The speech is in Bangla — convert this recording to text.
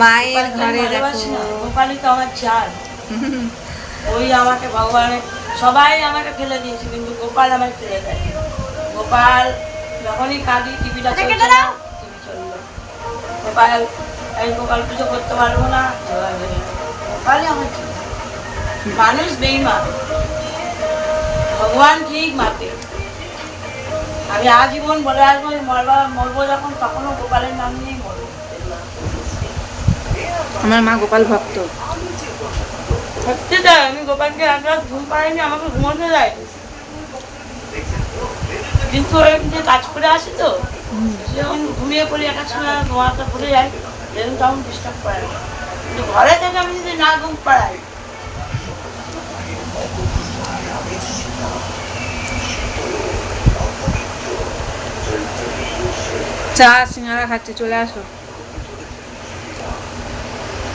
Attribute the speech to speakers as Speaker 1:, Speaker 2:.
Speaker 1: মায়ের ঘরে দেখো।
Speaker 2: গোপালই তো আমার চাল ওই আমাকে ভগবানের সবাই আমাকে ফেলে দিয়েছে কিন্তু গোপাল আমাকে ফেলে দেয় গোপাল যখনই কাঁদি টিভিটা চলছে না টিভি চলল। গোপাল আমি গোপাল পুজো করতে পারব না। গোপালই আমার মানুষ বেইমান। ভগবান ঠিক মাপে আমি আজীবন বলে আসব আমি মরবা মরবো যখন তখনও গোপালের নাম নিয়েই মরবো।
Speaker 1: আমার মা গোপাল ভক্ত।
Speaker 2: সত্যি তাই আমি গোপালকে একবার ঘুম পাড়াইনি আমাকে ঘুমোতে দেয়। কিন্তু যে কাজ করে আসি তো যখন ঘুমিয়ে পড়ি একার সময় ঘুমাতে পড়ে যাই যেরকম তখন ডিস্টার্ব করে। না কিন্তু ঘরে থেকে আমি যদি না ঘুম পাড়াই
Speaker 1: চা সিঙ্গারা খাচ্ছে চলে আসো।